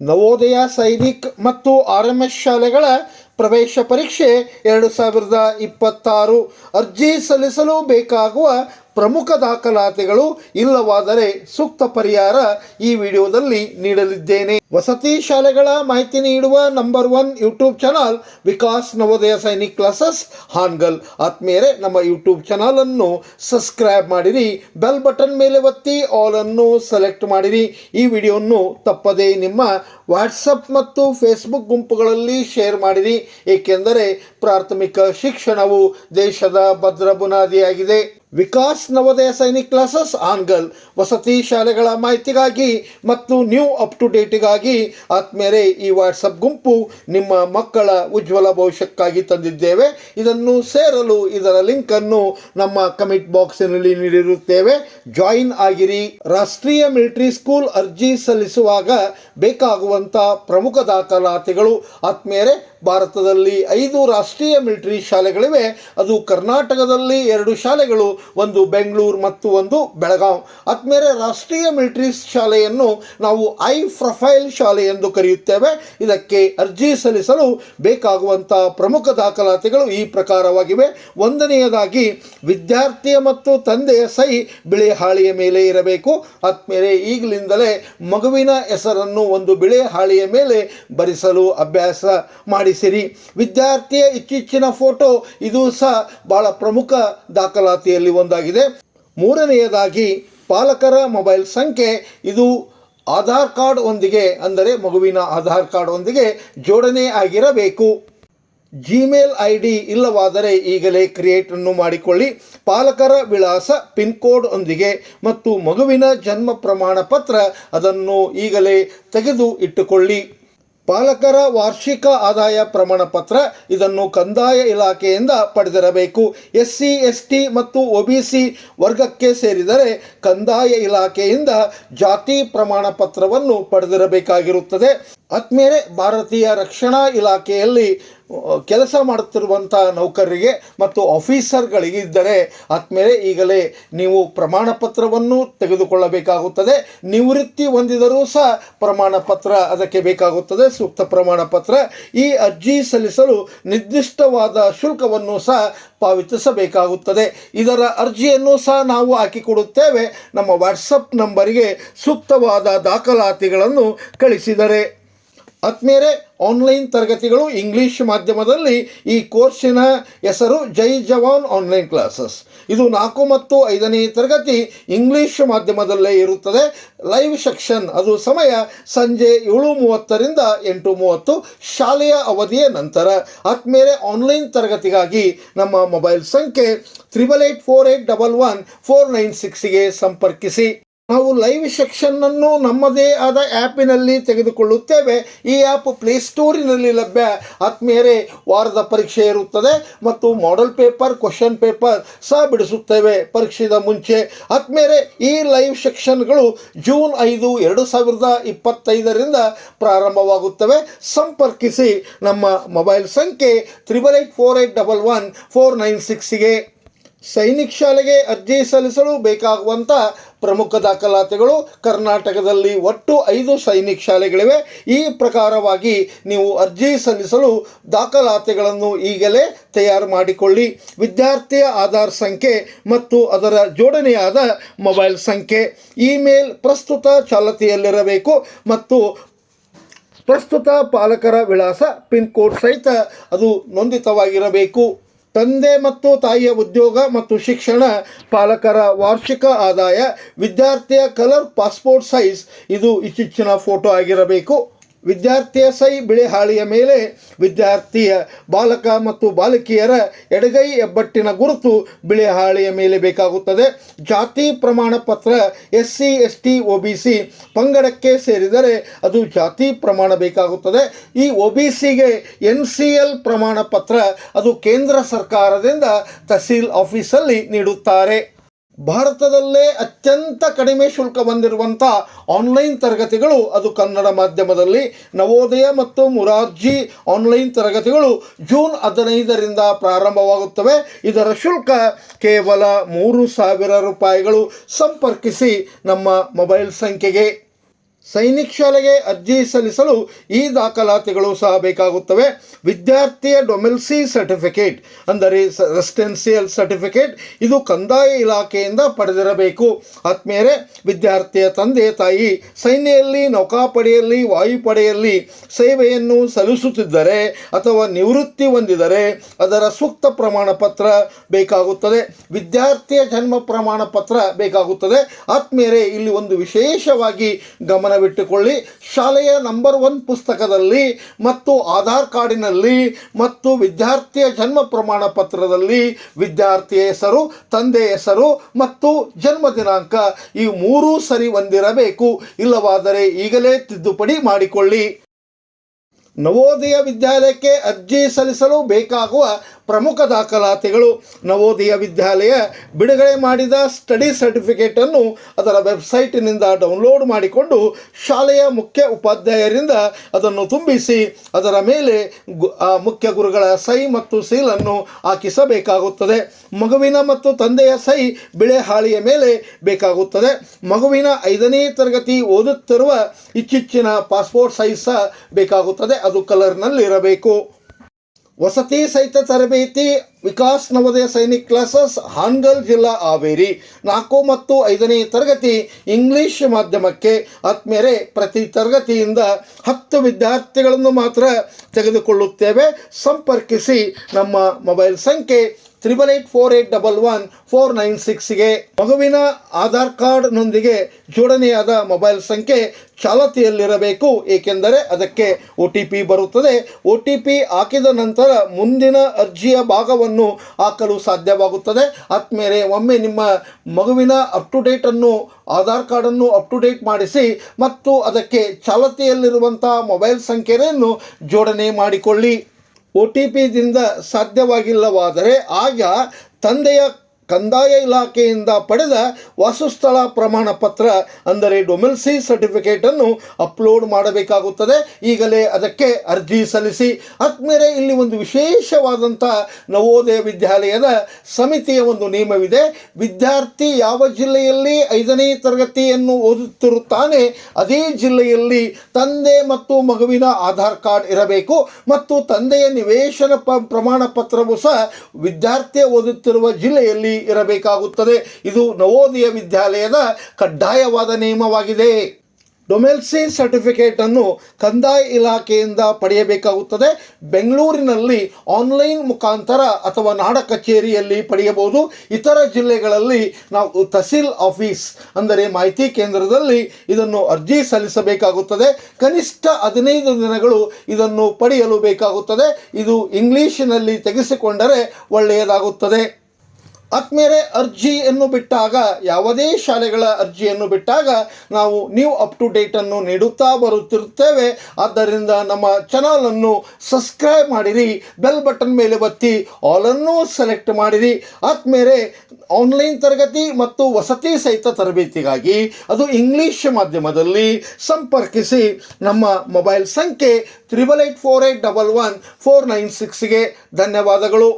ನವೋದಯ ಸೈನಿಕ್ ಮತ್ತು R M S ಶಾಲೆಗಳ ಪ್ರವೇಶ ಪರೀಕ್ಷೆ ಎರಡು ಸಾವಿರದ ಇಪ್ಪತ್ತಾರು. ಅರ್ಜಿ ಸಲ್ಲಿಸಲು ಬೇಕಾಗುವ ಪ್ರಮುಖ ದಾಖಲಾತಿಗಳು ಇಲ್ಲವಾದರೆ ಸೂಕ್ತ ಪರಿಹಾರ ಈ ವಿಡಿಯೋದಲ್ಲಿ ನೀಡಲಿದ್ದೇನೆ. ವಸತಿ ಶಾಲೆಗಳ ಮಾಹಿತಿ ನೀಡುವ number one YouTube channel Vikas Navodaya Sainik classes Hangal. ಆತ್ಮೀಯರೇ, ನಮ್ಮ ಯೂಟ್ಯೂಬ್ ಚಾನಲನ್ನು ಸಬ್ಸ್ಕ್ರೈಬ್ ಮಾಡಿರಿ, ಬೆಲ್ ಬಟನ್ ಮೇಲೆ ಒತ್ತಿ, ಆಲ್ ಅನ್ನು ಸೆಲೆಕ್ಟ್ ಮಾಡಿರಿ. ಈ ವಿಡಿಯೋವನ್ನು ತಪ್ಪದೇ ನಿಮ್ಮ ವಾಟ್ಸಪ್ ಮತ್ತು ಫೇಸ್ಬುಕ್ ಗುಂಪುಗಳಲ್ಲಿ ಶೇರ್ ಮಾಡಿರಿ. ಏಕೆಂದರೆ ಪ್ರಾಥಮಿಕ ಶಿಕ್ಷಣವು ದೇಶದ ಭದ್ರ ಬುನಾದಿಯಾಗಿದೆ ವಿಕಾಸ್ ನವೋದಯ ಸೈನಿಕ್ ಕ್ಲಾಸಸ್ ಆನ್ಗಲ್ ವಸತಿ ಶಾಲೆಗಳ ಮಾಹಿತಿಗಾಗಿ ಮತ್ತು ನ್ಯೂ ಅಪ್ ಟು ಡೇಟಿಗಾಗಿ ಆತ್ಮೇರೆ ಈ ವಾಟ್ಸಪ್ ಗುಂಪು ನಿಮ್ಮ ಮಕ್ಕಳ ಉಜ್ವಲ ಭವಿಷ್ಯಕ್ಕಾಗಿ ತಂದಿದ್ದೇವೆ. ಇದನ್ನು ಸೇರಲು ಇದರ ಲಿಂಕನ್ನು ನಮ್ಮ ಕಮಿಟ್ ಬಾಕ್ಸಿನಲ್ಲಿ ನೀಡಿರುತ್ತೇವೆ. ಜಾಯಿನ್ ಆಗಿರಿ. ರಾಷ್ಟ್ರೀಯ ಮಿಲಿಟರಿ ಸ್ಕೂಲ್ ಅರ್ಜಿ ಸಲ್ಲಿಸುವಾಗ ಬೇಕಾಗುವಂಥ ಪ್ರಮುಖ ದಾಖಲಾತಿಗಳು ಆತ್ಮೇರೆ ಭಾರತದಲ್ಲಿ ಐದು ರಾಷ್ಟ್ರೀಯ ಮಿಲಿಟರಿ ಶಾಲೆಗಳಿವೆ. ಅದು ಕರ್ನಾಟಕದಲ್ಲಿ ಎರಡು ಶಾಲೆಗಳು, ಒಂದು ಬೆಂಗಳೂರು ಮತ್ತು ಒಂದು ಬೆಳಗಾವ್ ಆದ್ಮೇಲೆ ರಾಷ್ಟ್ರೀಯ ಮಿಲಿಟರಿ ಶಾಲೆಯನ್ನು ನಾವು ಐ ಪ್ರೊಫೈಲ್ ಶಾಲೆ ಎಂದು ಕರೆಯುತ್ತೇವೆ. ಇದಕ್ಕೆ ಅರ್ಜಿ ಸಲ್ಲಿಸಲು ಬೇಕಾಗುವಂಥ ಪ್ರಮುಖ ದಾಖಲಾತಿಗಳು ಈ ಪ್ರಕಾರವಾಗಿವೆ. ಒಂದನೆಯದಾಗಿ, ವಿದ್ಯಾರ್ಥಿಯ ಮತ್ತು ತಂದೆಯ ಸೈ ಬಿಳಿ ಹಾಳಿಯ ಮೇಲೆ ಇರಬೇಕು. ಆದ್ಮೇಲೆ ಈಗಲಿಂದಲೇ ಮಗುವಿನ ಹೆಸರನ್ನು ಒಂದು ಬಿಳಿ ಹಾಳಿಯ ಮೇಲೆ ಬರಿಸಲು ಅಭ್ಯಾಸ ಮಾಡಿಸಿರಿ. ವಿದ್ಯಾರ್ಥಿಯ ಇತ್ತೀಚಿನ ಫೋಟೋ ಇದು ಸಹ ಬಹಳ ಪ್ರಮುಖ ದಾಖಲಾತಿಯಲ್ಲಿ ಒಂದಾಗಿದೆ. ಮೂರನೆಯದಾಗಿ ಪಾಲಕರ ಮೊಬೈಲ್ ಸಂಖ್ಯೆ, ಇದು ಆಧಾರ್ ಕಾರ್ಡ್ ಒಂದಿಗೆ, ಅಂದರೆ ಮಗುವಿನ ಆಧಾರ್ ಕಾರ್ಡ್ ಒಂದಿಗೆ ಜೋಡಣೆ ಆಗಿರಬೇಕು. ಜಿಮೇಲ್ ಐ ಡಿ ಇಲ್ಲವಾದರೆ ಈಗಲೇ ಕ್ರಿಯೇಟನ್ನು ಮಾಡಿಕೊಳ್ಳಿ. ಪಾಲಕರ ವಿಳಾಸ, ಪಿನ್ ಕೋಡ್ ಒಂದಿಗೆ ಮತ್ತು ಮಗುವಿನ ಜನ್ಮ ಪ್ರಮಾಣ ಪತ್ರ ಅದನ್ನು ಈಗಲೇ ತೆಗೆದು ಇಟ್ಟುಕೊಳ್ಳಿ. ಪಾಲಕರ ವಾರ್ಷಿಕ ಆದಾಯ ಪ್ರಮಾಣ ಪತ್ರ ಇದನ್ನು ಕಂದಾಯ ಇಲಾಖೆಯಿಂದ ಪಡೆದಿರಬೇಕು. ಎಸ್ ಸಿ ಎಸ್ ಟಿ ಮತ್ತು ಒ ಬಿ ಸಿ ವರ್ಗಕ್ಕೆ ಸೇರಿದರೆ ಕಂದಾಯ ಇಲಾಖೆಯಿಂದ ಜಾತಿ ಪ್ರಮಾಣ ಪತ್ರವನ್ನು ಪಡೆದಿರಬೇಕಾಗಿರುತ್ತದೆ. ಆದ್ಮೇಲೆ ಭಾರತೀಯ ರಕ್ಷಣಾ ಇಲಾಖೆಯಲ್ಲಿ ಕೆಲಸ ಮಾಡುತ್ತಿರುವಂಥ ನೌಕರರಿಗೆ ಮತ್ತು ಆಫೀಸರ್ಗಳಿಗಿದ್ದರೆ ಆದಮೇಲೆ ಈಗಲೇ ನೀವು ಪ್ರಮಾಣ ಪತ್ರವನ್ನು ತೆಗೆದುಕೊಳ್ಳಬೇಕಾಗುತ್ತದೆ. ನಿವೃತ್ತಿ ಹೊಂದಿದರೂ ಸಹ ಪ್ರಮಾಣ ಪತ್ರ ಅದಕ್ಕೆ ಬೇಕಾಗುತ್ತದೆ, ಸೂಕ್ತ ಪ್ರಮಾಣ ಪತ್ರ ಈ ಅರ್ಜಿ ಸಲ್ಲಿಸಲು ನಿರ್ದಿಷ್ಟವಾದ ಶುಲ್ಕವನ್ನು ಸಹ ಪಾವತಿಸಬೇಕಾಗುತ್ತದೆ. ಇದರ ಅರ್ಜಿಯನ್ನು ಸಹ ನಾವು ಹಾಕಿಕೊಡುತ್ತೇವೆ. ನಮ್ಮ ವಾಟ್ಸಪ್ ನಂಬರಿಗೆ ಸೂಕ್ತವಾದ ದಾಖಲಾತಿಗಳನ್ನು ಕಳಿಸಿದರೆ. ಆತ್ಮೇಲೆ ಆನ್ಲೈನ್ ತರಗತಿಗಳು ಇಂಗ್ಲೀಷ್ ಮಾಧ್ಯಮದಲ್ಲಿ ಈ ಕೋರ್ಸಿನ ಹೆಸರು ಜೈ ಜವಾನ್ ಆನ್ಲೈನ್ ಕ್ಲಾಸಸ್ ಇದು ನಾಲ್ಕು ಮತ್ತು ಐದನೇ ತರಗತಿ ಇಂಗ್ಲಿಷ್ ಮಾಧ್ಯಮದಲ್ಲೇ ಇರುತ್ತದೆ. ಲೈವ್ ಸೆಕ್ಷನ್ ಅದು ಸಮಯ ಸಂಜೆ ಏಳು ಮೂವತ್ತರಿಂದ ಎಂಟು ಮೂವತ್ತು, ಶಾಲೆಯ ಅವಧಿಯ ನಂತರ. ಆದ್ಮೇಲೆ ಆನ್ಲೈನ್ ತರಗತಿಗಾಗಿ ನಮ್ಮ ಮೊಬೈಲ್ ಸಂಖ್ಯೆ triple eight four eight double one four nine ಸಿಕ್ಸ್ಗೆ ಸಂಪರ್ಕಿಸಿ. ನಾವು ಲೈವ್ ಸೆಕ್ಷನ್ನನ್ನು ನಮ್ಮದೇ ಆದ ಆ್ಯಪಿನಲ್ಲಿ ತೆಗೆದುಕೊಳ್ಳುತ್ತೇವೆ. ಈ ಆ್ಯಪ್ ಪ್ಲೇಸ್ಟೋರಿನಲ್ಲಿ ಲಭ್ಯ. ಆತ್ಮೀಯರೇ, ವಾರದ ಪರೀಕ್ಷೆ ಇರುತ್ತದೆ ಮತ್ತು ಮಾಡೆಲ್ ಪೇಪರ್, ಕ್ವಶನ್ ಪೇಪರ್ ಸಹ ಬಿಡಿಸುತ್ತೇವೆ. ಪರೀಕ್ಷೆದ ಮುಂಚೆ, ಆತ್ಮೀಯರೇ, ಈ ಲೈವ್ ಸೆಕ್ಷನ್ಗಳು ಜೂನ್ ಐದು, ಎರಡು ಸಾವಿರದ ಇಪ್ಪತ್ತೈದರಿಂದ ಪ್ರಾರಂಭವಾಗುತ್ತವೆ. ಸಂಪರ್ಕಿಸಿ ನಮ್ಮ ಮೊಬೈಲ್ ಸಂಖ್ಯೆ triple eight four eight double one four nine ಸಿಕ್ಸ್ಗೆ Sainik ಶಾಲೆಗೆ ಅರ್ಜಿ ಸಲ್ಲಿಸಲು ಬೇಕಾಗುವಂಥ ಪ್ರಮುಖ ದಾಖಲಾತಿಗಳು ಕರ್ನಾಟಕದಲ್ಲಿ ಒಟ್ಟು ಐದು ಸೈನಿಕ್ ಶಾಲೆಗಳಿವೆ. ಈ ಪ್ರಕಾರವಾಗಿ ನೀವು ಅರ್ಜಿ ಸಲ್ಲಿಸಲು ದಾಖಲಾತಿಗಳನ್ನು ಈಗಲೇ ತಯಾರು ಮಾಡಿಕೊಳ್ಳಿ. ವಿದ್ಯಾರ್ಥಿಯ ಆಧಾರ್ ಸಂಖ್ಯೆ ಮತ್ತು ಅದರ ಜೋಡಣೆಯಾದ ಮೊಬೈಲ್ ಸಂಖ್ಯೆ, ಇಮೇಲ್ ಪ್ರಸ್ತುತ ಚಾಲತಿಯಲ್ಲಿರಬೇಕು ಮತ್ತು ಪ್ರಸ್ತುತ ಪಾಲಕರ ವಿಳಾಸ ಪಿನ್ ಕೋಡ್ ಸಹಿತ ಅದು ನೊಂದಿತವಾಗಿರಬೇಕು. ತಂದೆ ಮತ್ತು ತಾಯಿಯ ಉದ್ಯೋಗ ಮತ್ತು ಶಿಕ್ಷಣ, ಪಾಲಕರ ವಾರ್ಷಿಕ ಆದಾಯ, ವಿದ್ಯಾರ್ಥಿಯ ಕಲರ್, ಪಾಸ್ಪೋರ್ಟ್ ಸೈಜ್, ಇದು ಇತ್ತೀಚಿನ ಫೋಟೋ ಆಗಿರಬೇಕು. ವಿದ್ಯಾರ್ಥಿಯ ಸೈ ಬಿಳಿ ಹಾಳಿಯ ಮೇಲೆ ವಿದ್ಯಾರ್ಥಿಯ ಬಾಲಕ ಮತ್ತು ಬಾಲಕಿಯರ ಎಡಗೈ ಹೆಬ್ಬಟ್ಟಿನ ಗುರುತು ಬಿಳಿ ಹಾಳಿಯ ಮೇಲೆ ಬೇಕಾಗುತ್ತದೆ. ಜಾತಿ ಪ್ರಮಾಣ ಪತ್ರ S C S T O B C ಪಂಗಡಕ್ಕೆ ಸೇರಿದರೆ ಅದು ಜಾತಿ ಪ್ರಮಾಣ ಬೇಕಾಗುತ್ತದೆ. ಈ ಒ ಬಿ ಸಿಗೆ ಎನ್ ಸಿ ಎಲ್ ಪ್ರಮಾಣ ಪತ್ರ ಅದು ಕೇಂದ್ರ ಸರ್ಕಾರದಿಂದ ತಹಸೀಲ್ ಆಫೀಸಲ್ಲಿ ನೀಡುತ್ತಾರೆ. ಭಾರತದಲ್ಲೇ ಅತ್ಯಂತ ಕಡಿಮೆ ಶುಲ್ಕ ಬಂದಿರುವಂಥ ಆನ್ಲೈನ್ ತರಗತಿಗಳು ಅದು ಕನ್ನಡ ಮಾಧ್ಯಮದಲ್ಲಿ ನವೋದಯ ಮತ್ತು ಮುರಾರ್ಜಿ ಆನ್ಲೈನ್ ತರಗತಿಗಳು ಜೂನ್ ಹದಿನೈದರಿಂದ ಪ್ರಾರಂಭವಾಗುತ್ತವೆ. ಇದರ ಶುಲ್ಕ ಕೇವಲ ಮೂರು ಸಾವಿರ ರೂಪಾಯಿಗಳು. ಸಂಪರ್ಕಿಸಿ ನಮ್ಮ ಮೊಬೈಲ್ ಸಂಖ್ಯೆಗೆ ಸೈನಿಕ್ ಶಾಲೆಗೆ ಅರ್ಜಿ ಸಲ್ಲಿಸಲು ಈ ದಾಖಲಾತಿಗಳು ಸಹ ಬೇಕಾಗುತ್ತವೆ. ವಿದ್ಯಾರ್ಥಿಯ ಡೊಮೆಲ್ಸಿ ಸರ್ಟಿಫಿಕೇಟ್, ಅಂದರೆ ರೆಸಿಡೆನ್ಸಿಯಲ್ ಸರ್ಟಿಫಿಕೇಟ್, ಇದು ಕಂದಾಯ ಇಲಾಖೆಯಿಂದ ಪಡೆದಿರಬೇಕು. ಆತ್ಮೀಯರೇ, ವಿದ್ಯಾರ್ಥಿಯ ತಂದೆ ತಾಯಿ ಸೈನ್ಯದಲ್ಲಿ, ನೌಕಾಪಡೆಯಲ್ಲಿ, ವಾಯುಪಡೆಯಲ್ಲಿ ಸೇವೆಯನ್ನು ಸಲ್ಲಿಸುತ್ತಿದ್ದರೆ ಅಥವಾ ನಿವೃತ್ತಿ ಹೊಂದಿದರೆ ಅದರ ಸೂಕ್ತ ಪ್ರಮಾಣ ಪತ್ರ ಬೇಕಾಗುತ್ತದೆ. ವಿದ್ಯಾರ್ಥಿಯ ಜನ್ಮ ಪ್ರಮಾಣ ಪತ್ರ ಬೇಕಾಗುತ್ತದೆ. ಆತ್ಮೀಯರೇ, ಇಲ್ಲಿ ಒಂದು ವಿಶೇಷವಾಗಿ ಗಮನವಿಟ್ಟುಕೊಳ್ಳಿ ಶಾಲೆಯ ನಂಬರ್ ಒನ್ ಪುಸ್ತಕದಲ್ಲಿ ಮತ್ತು ಆಧಾರ್ ಕಾರ್ಡಿನಲ್ಲಿ ಮತ್ತು ವಿದ್ಯಾರ್ಥಿಯ ಜನ್ಮ ಪ್ರಮಾಣ ಪತ್ರದಲ್ಲಿ ವಿದ್ಯಾರ್ಥಿಯ ಹೆಸರು, ತಂದೆ ಹೆಸರು ಮತ್ತು ಜನ್ಮ ದಿನಾಂಕ ಈ ಮೂರೂ ಸರಿ ಹೊಂದಿರಬೇಕು. ಇಲ್ಲವಾದರೆ ಈಗಲೇ ತಿದ್ದುಪಡಿ ಮಾಡಿಕೊಳ್ಳಿ. ನವೋದಯ ವಿದ್ಯಾಲಯಕ್ಕೆ ಅರ್ಜಿ ಸಲ್ಲಿಸಲು ಬೇಕಾಗುವ ಪ್ರಮುಖ ದಾಖಲಾತಿಗಳು ನವೋದಯ ವಿದ್ಯಾಲಯ ಬಿಡುಗಡೆ ಮಾಡಿದ ಸ್ಟಡಿ ಸರ್ಟಿಫಿಕೇಟನ್ನು ಅದರ ವೆಬ್ಸೈಟಿನಿಂದ ಡೌನ್ಲೋಡ್ ಮಾಡಿಕೊಂಡು ಶಾಲೆಯ ಮುಖ್ಯ ಉಪಾಧ್ಯಾಯರಿಂದ ಅದನ್ನು ತುಂಬಿಸಿ ಅದರ ಮೇಲೆ ಮುಖ್ಯ ಗುರುಗಳ ಸಹಿ ಮತ್ತು ಸೀಲನ್ನು ಹಾಕಿಸಬೇಕಾಗುತ್ತದೆ. ಮಗುವಿನ ಮತ್ತು ತಂದೆಯ ಸಹಿ ಬಿಳೆ ಹಾಳಿಯ ಮೇಲೆ ಬೇಕಾಗುತ್ತದೆ. ಮಗುವಿನ ಐದನೇ ತರಗತಿ ಓದುತ್ತಿರುವ ಇಚ್ಚಿಚ್ಚಿನ ಪಾಸ್ಪೋರ್ಟ್ ಸೈಜ್ ಸಹ ಬೇಕಾಗುತ್ತದೆ. ಅದು ಕಲರ್ನಲ್ಲಿ ಇರಬೇಕು ವಸತಿ ಸಹಿತ ತರಬೇತಿ, ವಿಕಾಸ್ ನವೋದಯ ಸೈನಿಕ್ ಕ್ಲಾಸಸ್, ಹಾನ್ಗಲ್ ಜಿಲ್ಲಾ ಹಾವೇರಿ. ನಾಲ್ಕು ಮತ್ತು ಐದನೇ ತರಗತಿ ಇಂಗ್ಲಿಷ್ ಮಾಧ್ಯಮಕ್ಕೆ ಆತ್ಮೇರೆ ಪ್ರತಿ ತರಗತಿಯಿಂದ ಹತ್ತು ವಿದ್ಯಾರ್ಥಿಗಳನ್ನು ಮಾತ್ರ ತೆಗೆದುಕೊಳ್ಳುತ್ತೇವೆ. ಸಂಪರ್ಕಿಸಿ ನಮ್ಮ ಮೊಬೈಲ್ ಸಂಖ್ಯೆ triple eight four eight double one four nine ಸಿಕ್ಸ್ಗೆ ಮಗುವಿನ ಆಧಾರ್ ಕಾರ್ಡ್ನೊಂದಿಗೆ ಜೋಡಣೆಯಾದ ಮೊಬೈಲ್ ಸಂಖ್ಯೆ ಚಾಲತಿಯಲ್ಲಿರಬೇಕು, ಏಕೆಂದರೆ ಅದಕ್ಕೆ ಒ ಟಿ ಪಿ ಬರುತ್ತದೆ. ಒ ಟಿ ಪಿ ಹಾಕಿದ ನಂತರ ಮುಂದಿನ ಅರ್ಜಿಯ ಭಾಗವನ್ನು ಹಾಕಲು ಸಾಧ್ಯವಾಗುತ್ತದೆ. ಆದಮೇಲೆ ಒಮ್ಮೆ ನಿಮ್ಮ ಮಗುವಿನ ಅಪ್ ಟು ಡೇಟನ್ನು ಆಧಾರ್ ಕಾರ್ಡನ್ನು ಅಪ್ ಟು ಡೇಟ್ ಮಾಡಿಸಿ, ಮತ್ತು ಅದಕ್ಕೆ ಚಾಲತಿಯಲ್ಲಿರುವಂಥ ಮೊಬೈಲ್ ಸಂಖ್ಯೆಯನ್ನು ಜೋಡಣೆ ಮಾಡಿಕೊಳ್ಳಿ. ಒ ಟಿ ಪಿದಿಂದ ಸಾಧ್ಯವಾಗಿಲ್ಲವಾದರೆ ಆಗ ತಂದೆಯ ಕಂದಾಯ ಇಲಾಖೆಯಿಂದ ಪಡೆದ ವಾಸಸ್ಥಳ ಪ್ರಮಾಣ ಪತ್ರ ಅಂದರೆ ಡೊಮೆಲ್ಸಿ ಸರ್ಟಿಫಿಕೇಟನ್ನು ಅಪ್ಲೋಡ್ ಮಾಡಬೇಕಾಗುತ್ತದೆ. ಈಗಲೇ ಅದಕ್ಕೆ ಅರ್ಜಿ ಸಲ್ಲಿಸಿ ಆದ್ಮೇಲೆ ಇಲ್ಲಿ ಒಂದು ವಿಶೇಷವಾದಂಥ ನವೋದಯ ವಿದ್ಯಾಲಯದ ಸಮಿತಿಯ ಒಂದು ನಿಯಮವಿದೆ. ವಿದ್ಯಾರ್ಥಿ ಯಾವ ಜಿಲ್ಲೆಯಲ್ಲಿ ಐದನೇ ತರಗತಿಯನ್ನು ಓದುತ್ತಿರುತ್ತಾನೆ, ಅದೇ ಜಿಲ್ಲೆಯಲ್ಲಿ ತಂದೆ ಮತ್ತು ಮಗುವಿನ ಆಧಾರ್ ಕಾರ್ಡ್ ಇರಬೇಕು ಮತ್ತು ತಂದೆಯ ನಿವೇಶನ ಪ ಪ್ರಮಾಣ ಪತ್ರವು ಸಹ ವಿದ್ಯಾರ್ಥಿ ಓದುತ್ತಿರುವ ಜಿಲ್ಲೆಯಲ್ಲಿ ಇರಬೇಕಾಗುತ್ತದೆ. ಇದು ನವೋದಯ ವಿದ್ಯಾಲಯದ ಕಡ್ಡಾಯವಾದ ನಿಯಮವಾಗಿದೆ. ಡೊಮೆಲ್ಸಿ ಸರ್ಟಿಫಿಕೇಟನ್ನು ಕಂದಾಯ ಇಲಾಖೆಯಿಂದ ಪಡೆಯಬೇಕಾಗುತ್ತದೆ. ಬೆಂಗಳೂರಿನಲ್ಲಿ ಆನ್ಲೈನ್ ಮುಖಾಂತರ ಅಥವಾ ನಾಡ ಕಚೇರಿಯಲ್ಲಿ ಪಡೆಯಬಹುದು. ಇತರ ಜಿಲ್ಲೆಗಳಲ್ಲಿ ನಾವು ತಹಸೀಲ್ ಆಫೀಸ್ ಅಂದರೆ ಮಾಹಿತಿ ಕೇಂದ್ರದಲ್ಲಿ ಇದನ್ನು ಅರ್ಜಿ ಸಲ್ಲಿಸಬೇಕಾಗುತ್ತದೆ. ಕನಿಷ್ಠ ಹದಿನೈದು ದಿನಗಳು ಇದನ್ನು ಪಡೆಯಲು ಬೇಕಾಗುತ್ತದೆ. ಇದು ಇಂಗ್ಲೀಷಿನಲ್ಲಿ ತೆಗೆಸಿಕೊಂಡರೆ ಒಳ್ಳೆಯದಾಗುತ್ತದೆ. ಆದ್ಮೇಲೆ ಅರ್ಜಿಯನ್ನು ಬಿಟ್ಟಾಗ, ಯಾವುದೇ ಶಾಲೆಗಳ ಅರ್ಜಿಯನ್ನು ಬಿಟ್ಟಾಗ ನಾವು ನ್ಯೂ ಅಪ್ ಟು ಡೇಟನ್ನು ನೀಡುತ್ತಾ ಬರುತ್ತಿರುತ್ತೇವೆ. ಆದ್ದರಿಂದ ನಮ್ಮ ಚಾನಲನ್ನು ಸಬ್ಸ್ಕ್ರೈಬ್ ಮಾಡಿರಿ ಬೆಲ್ ಬಟನ್ ಮೇಲೆ ಒತ್ತಿ ಆಲನ್ನು ಸೆಲೆಕ್ಟ್ ಮಾಡಿರಿ. ಆದ್ಮೇಲೆ ಆನ್ಲೈನ್ ತರಗತಿ ಮತ್ತು ವಸತಿ ಸಹಿತ ತರಬೇತಿಗಾಗಿ ಅದು ಇಂಗ್ಲಿಷ್ ಮಾಧ್ಯಮದಲ್ಲಿ ಸಂಪರ್ಕಿಸಿ, ನಮ್ಮ ಮೊಬೈಲ್ ಸಂಖ್ಯೆ triple eight four eight double one four nine ಸಿಕ್ಸ್ಗೆ ಧನ್ಯವಾದಗಳು.